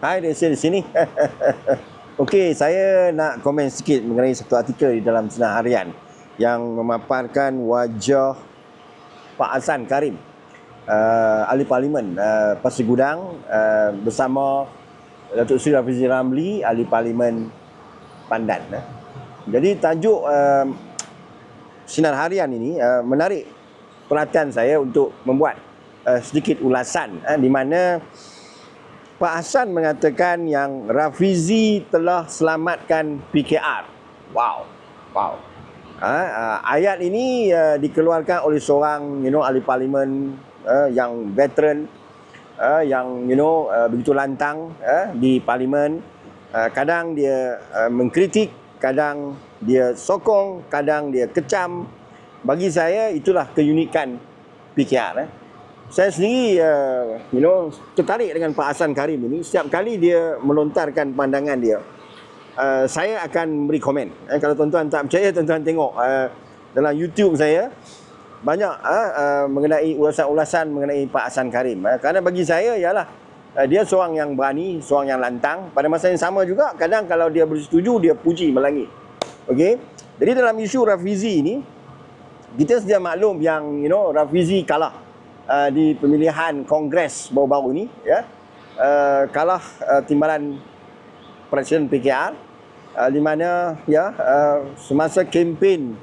Hai, dia di sini. Okey, saya nak komen sikit mengenai satu artikel di dalam Sinar Harian yang memaparkan wajah Pak Hassan Karim, uh, ahli parlimen uh, Pasir Gudang uh, bersama Datuk Seri Rafizi Ramli, ahli parlimen Pandan. Uh. Jadi tajuk uh, Sinar Harian ini uh, menarik perhatian saya untuk membuat uh, sedikit ulasan uh, di mana Pak Hassan mengatakan yang Rafizi telah selamatkan PKR. Wow. Wow. Ha, uh, ayat ini uh, dikeluarkan oleh seorang you know ahli parlimen uh, yang veteran uh, yang you know uh, begitu lantang uh, di parlimen. Uh, kadang dia uh, mengkritik, kadang dia sokong, kadang dia kecam. Bagi saya itulah keunikan PKR. Eh saya sendiri uh, you know tertarik dengan Pak Hassan Karim ini. Setiap kali dia melontarkan pandangan dia uh, saya akan beri komen. Eh, kalau tuan-tuan tak percaya tuan-tuan tengok uh, dalam YouTube saya banyak uh, uh, mengenai ulasan-ulasan mengenai Pak Hassan Karim. Uh, kerana bagi saya ialah uh, dia seorang yang berani seorang yang lantang. Pada masa yang sama juga kadang kalau dia bersetuju dia puji melangit okey jadi dalam isu Rafizi ini kita sedia maklum yang you know Rafizi kalah uh, di pemilihan kongres baru-baru ini ya. Uh, kalah uh, timbalan presiden PKR uh, di mana ya uh, semasa kempen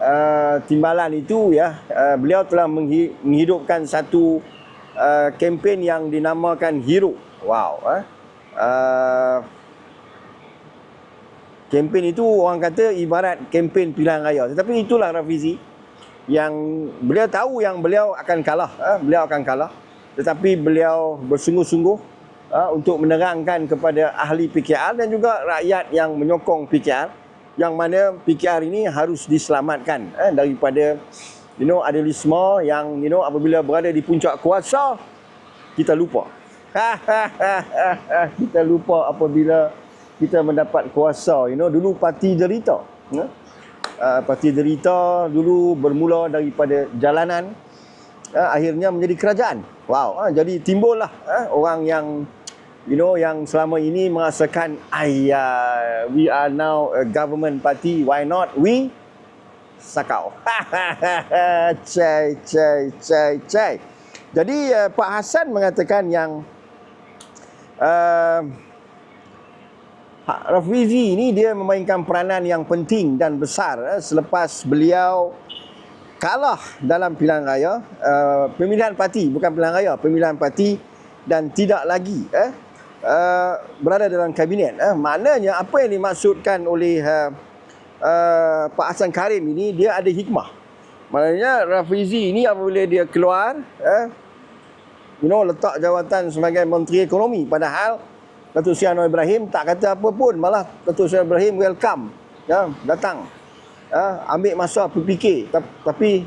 uh, timbalan itu ya uh, beliau telah menghidupkan satu uh, kempen yang dinamakan Hero wow uh, uh, kempen itu orang kata ibarat kempen pilihan raya. Tetapi itulah Rafizi yang beliau tahu yang beliau akan kalah ha? beliau akan kalah tetapi beliau bersungguh-sungguh ha? untuk menerangkan kepada ahli PKR dan juga rakyat yang menyokong PKR yang mana PKR ini harus diselamatkan ha? daripada you know idealisme yang you know apabila berada di puncak kuasa kita lupa kita lupa apabila kita mendapat kuasa you know dulu parti derita ha? Uh, parti derita dulu bermula daripada jalanan uh, akhirnya menjadi kerajaan. Wow uh, jadi timbullah uh, orang yang you know yang selama ini merasakan ayah we are now a government party why not we sakau? Cai cai cai cai. Jadi uh, Pak Hassan mengatakan yang uh, Rafizi ini dia memainkan peranan yang penting dan besar eh, selepas beliau kalah dalam pilihan raya uh, pemilihan parti bukan pilihan raya pemilihan parti dan tidak lagi eh, uh, berada dalam kabinet eh. maknanya apa yang dimaksudkan oleh uh, uh, Pak Hassan Karim ini dia ada hikmah maknanya Rafizi ini apabila dia keluar eh, you know letak jawatan sebagai menteri ekonomi padahal Datuk Seri Anwar Ibrahim tak kata apa pun. Malah Datuk Seri Ibrahim welcome. Ya datang. Ya, ambil masa berfikir tapi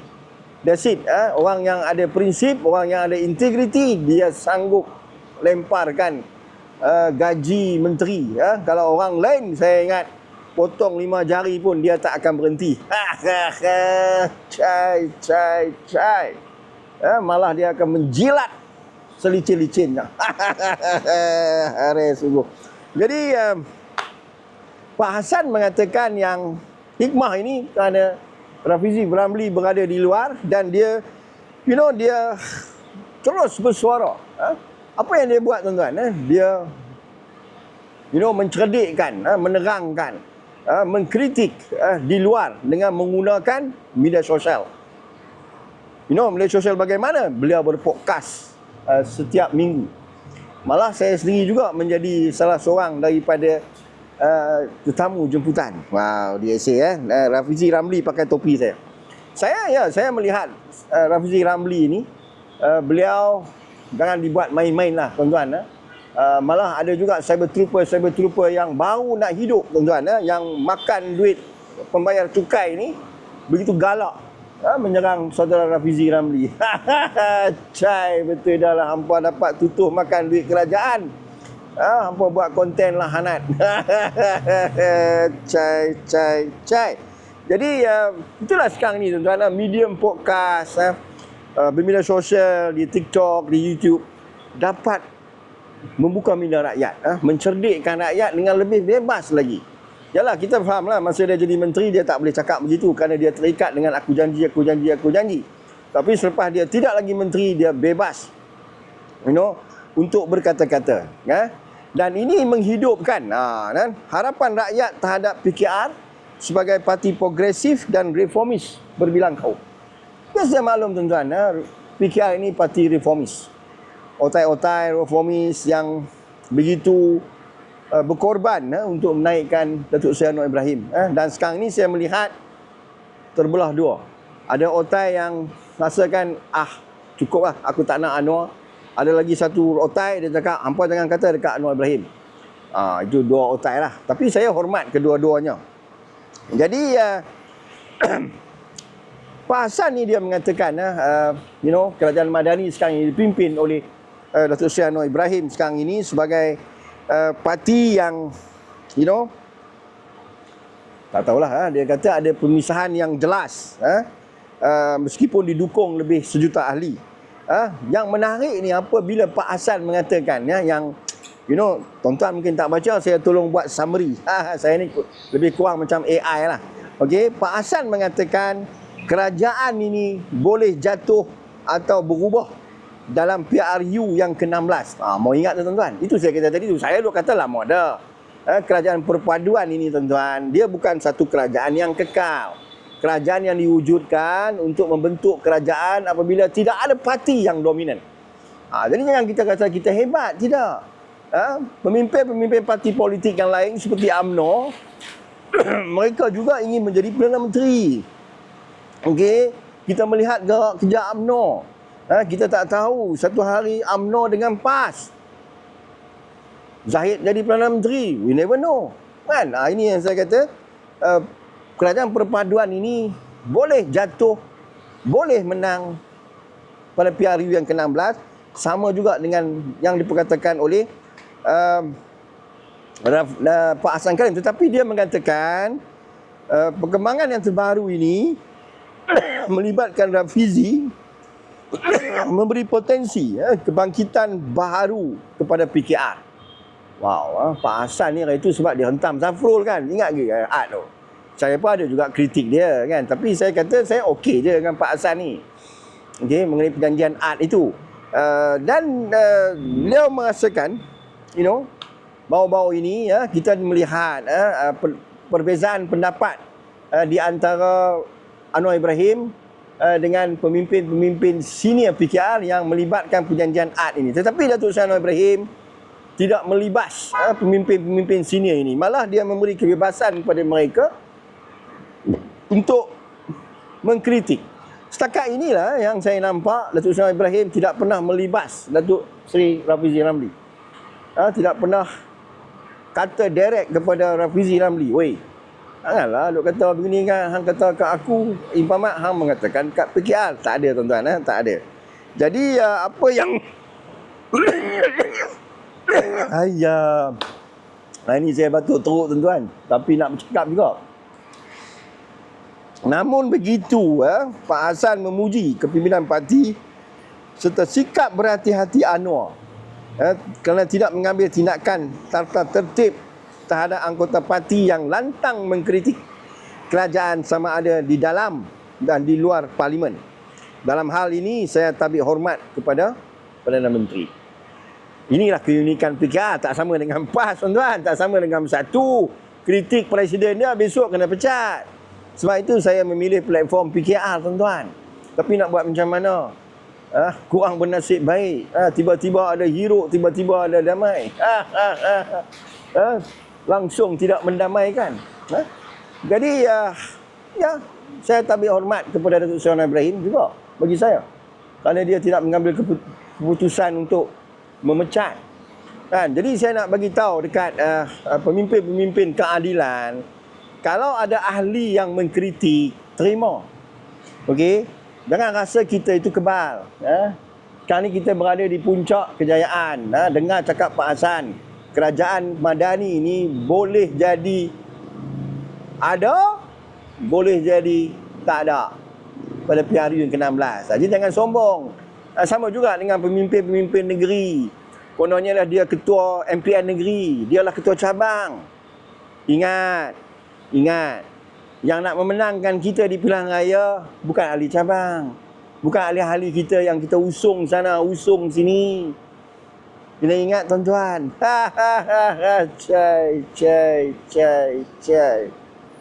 that's it. Ya, orang yang ada prinsip orang yang ada integriti dia sanggup lemparkan uh, gaji menteri. Ya. kalau orang lain saya ingat potong lima jari pun dia tak akan berhenti. Cai cai cai. Ya, malah dia akan menjilat selicin-licinnya. Hari sungguh. Jadi um, Pak Hasan mengatakan yang hikmah ini kerana Rafizi Ramli berada di luar dan dia you know dia terus bersuara. Ha? Apa yang dia buat tuan-tuan? Eh? Dia you know mencerdikkan, ha? menerangkan, ha? mengkritik di luar dengan menggunakan media sosial. You know media sosial bagaimana? Beliau berpodcast uh, setiap minggu. Malah saya sendiri juga menjadi salah seorang daripada uh, tetamu jemputan. Wow, dia say eh uh, Rafizi Ramli pakai topi saya. Saya ya, saya melihat uh, Rafizi Ramli ini uh, beliau jangan dibuat main-main lah tuan-tuan eh. Uh, malah ada juga cyber trooper cyber trooper yang baru nak hidup tuan-tuan eh, yang makan duit pembayar cukai ni begitu galak ha, menyerang saudara Rafizi Ramli. Cai betul dah lah hampa dapat tutup makan duit kerajaan. Ha, hampa buat konten lah Hanat. cai, cai, cai. Jadi uh, itulah sekarang ni tuan-tuan lah. medium podcast, uh, uh, bermedia sosial, di TikTok, di YouTube dapat membuka minda rakyat, ha? mencerdikkan rakyat dengan lebih bebas lagi. Yalah kita faham lah masa dia jadi menteri dia tak boleh cakap begitu kerana dia terikat dengan aku janji, aku janji, aku janji. Tapi selepas dia tidak lagi menteri dia bebas. You know, untuk berkata-kata, ya. Dan ini menghidupkan ha, kan? harapan rakyat terhadap PKR sebagai parti progresif dan reformis berbilang kaum. Ya saya maklum tuan-tuan, ha? PKR ini parti reformis. Otai-otai reformis yang begitu uh, berkorban uh, untuk menaikkan Datuk Seri Anwar Ibrahim. Uh, dan sekarang ini saya melihat terbelah dua. Ada otai yang rasakan, ah cukup lah aku tak nak Anwar. Ada lagi satu otai dia cakap, hampa jangan kata dekat Anwar Ibrahim. Uh, itu dua otai lah. Tapi saya hormat kedua-duanya. Jadi, uh, Pak Hassan ni dia mengatakan, uh, you know, kerajaan Madani sekarang ini dipimpin oleh uh, Datuk Seri Anwar Ibrahim sekarang ini sebagai uh, parti yang you know tak tahulah ha? dia kata ada pemisahan yang jelas ha? uh, meskipun didukung lebih sejuta ahli ha? yang menarik ni apabila Pak Hasan mengatakan ya, yang you know tuan-tuan mungkin tak baca saya tolong buat summary ha, saya ni lebih kurang macam AI lah okay? Pak Hasan mengatakan kerajaan ini boleh jatuh atau berubah dalam PRU yang ke-16. Ha, mau ingat tuan-tuan? Itu saya kata tadi tu. Saya duk kata lama dah. Eh, kerajaan perpaduan ini tuan-tuan, dia bukan satu kerajaan yang kekal. Kerajaan yang diwujudkan untuk membentuk kerajaan apabila tidak ada parti yang dominan. Ha, jadi jangan kita kata kita hebat. Tidak. Ha, pemimpin-pemimpin parti politik yang lain seperti AMNO, mereka juga ingin menjadi Perdana Menteri. Okey, kita melihat gerak kerja AMNO. Ha, kita tak tahu satu hari UMNO dengan PAS. Zahid jadi Perdana Menteri. We never know. Kan? Ha, ini yang saya kata. Uh, kerajaan perpaduan ini boleh jatuh, boleh menang pada PRU yang ke-16. Sama juga dengan yang diperkatakan oleh uh, uh, Pak Hassan Karim. Tetapi dia mengatakan uh, perkembangan yang terbaru ini melibatkan Rafizi memberi potensi ya, kebangkitan baru kepada PKR. Wow, ha, Pak Hassan ni itu sebab dia hentam Zafrul kan. Ingat ke eh, art tu? Saya pun ada juga kritik dia kan. Tapi saya kata saya okey je dengan Pak Hassan ni. Okey, mengenai perjanjian art itu. Uh, dan uh, beliau merasakan, you know, bau-bau ini ya, kita melihat uh, perbezaan pendapat uh, di antara Anwar Ibrahim uh, dengan pemimpin-pemimpin senior PKR yang melibatkan perjanjian AD ini. Tetapi Datuk Seri Ibrahim tidak melibas uh, pemimpin-pemimpin senior ini. Malah dia memberi kebebasan kepada mereka untuk mengkritik. Setakat inilah yang saya nampak Datuk Seri Ibrahim tidak pernah melibas Datuk Seri Rafizi Ramli. Uh, tidak pernah kata direct kepada Rafizi Ramli, "Wei, Janganlah duk kata begini kan hang kata kat aku impamat hang mengatakan kat PKR tak ada tuan-tuan eh tak ada. Jadi uh, apa yang Ayah Nah, ini saya batuk teruk tuan-tuan Tapi nak bercakap juga Namun begitu eh, Pak Hassan memuji kepimpinan parti Serta sikap berhati-hati Anwar eh, Kerana tidak mengambil tindakan Tata tertib terhadap anggota parti yang lantang mengkritik kerajaan sama ada di dalam dan di luar parlimen. Dalam hal ini saya tabik hormat kepada Perdana Menteri. Inilah keunikan PKR tak sama dengan PAS tuan-tuan, tak sama dengan satu kritik presiden dia besok kena pecat. Sebab itu saya memilih platform PKR tuan-tuan. Tapi nak buat macam mana? Ah, kurang bernasib baik. Ah, tiba-tiba ada hero, tiba-tiba ada damai. Ah, ah, ah, ah langsung tidak mendamaikan. Ha? Jadi uh, ya saya tabik hormat kepada Datuk Seri Ibrahim juga bagi saya. Kerana dia tidak mengambil keputusan untuk memecat. Kan? Jadi saya nak bagi tahu dekat uh, pemimpin-pemimpin keadilan kalau ada ahli yang mengkritik, terima. Okey? Jangan rasa kita itu kebal. Ha? Sekarang ni kita berada di puncak kejayaan. Ha? Dengar cakap Pak Hassan kerajaan Madani ini boleh jadi ada, boleh jadi tak ada pada PRU yang ke-16. Jadi jangan sombong. Ah, sama juga dengan pemimpin-pemimpin negeri Kononnya lah dia ketua MPN negeri. Dia lah ketua cabang. Ingat. Ingat. Yang nak memenangkan kita di pilihan raya bukan ahli cabang. Bukan ahli-ahli kita yang kita usung sana, usung sini. Kena ingat tuan-tuan. Ha ha ha ha. Cai, cai, cai, cai.